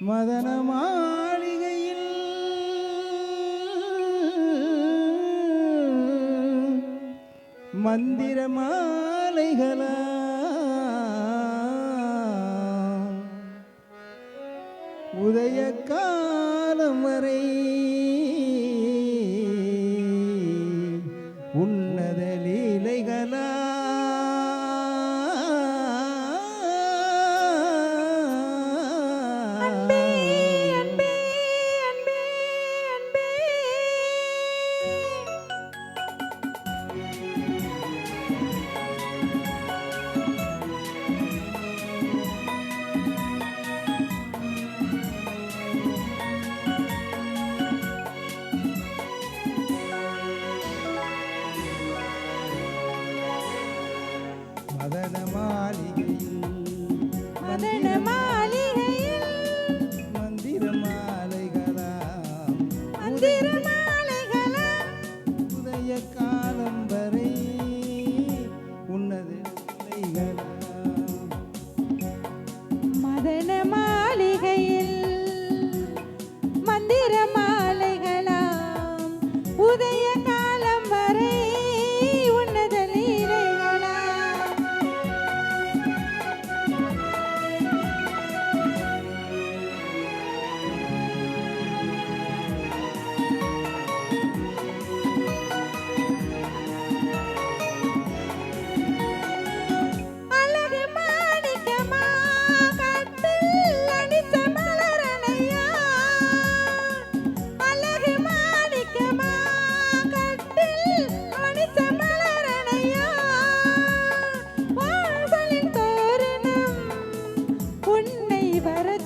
மதன மாளிகையில் மந்திர மாலைகளா உதய காலம் வரை மதன மாளிகையில் மதன மாளிகையில் மந்திர மாலைகளா மந்திர மாலைகளா உதய காலம் வரை உன்னத மதன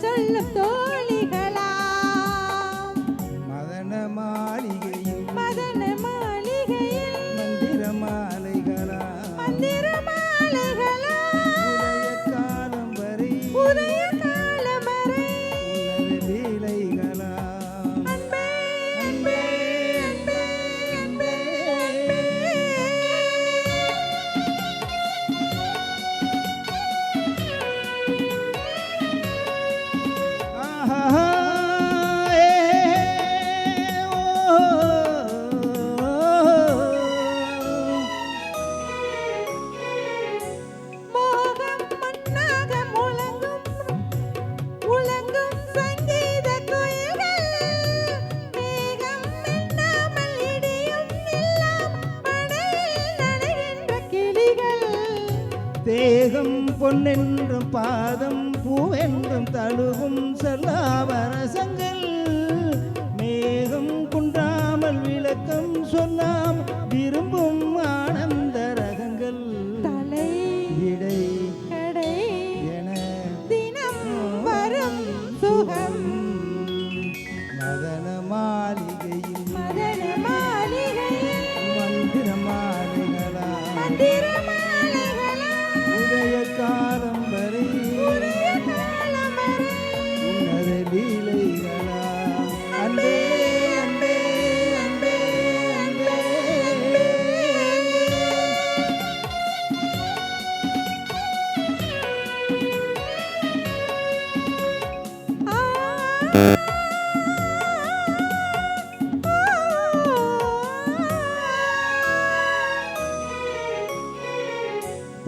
வர தேகம் பொன்னென்றும் பாதம் பூவென்றும் தழுவும் செல்லாவரசங்கள். மேகம் குன்றாமல் விளக்கம் சொல்லாம் விரும்பும் ஆனந்த ரகங்கள். தலை இடை கடை என தினம் வரும் சுகம். மதன மாளிகையில் மதன மாளிகையில் மந்திர மாலைகளா மந்திர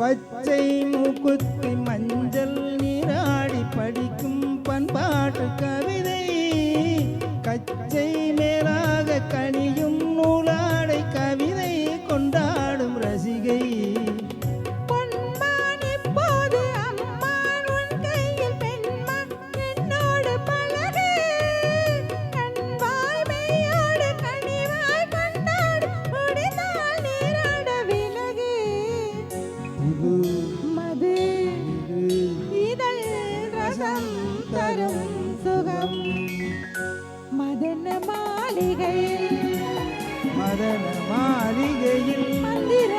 பச்சை மூக்குத்தி மஞ்சள் ரசம் தரும் சுகம் மதன மாளிகையில் மதன மாளிகையில் மந்திர மாலை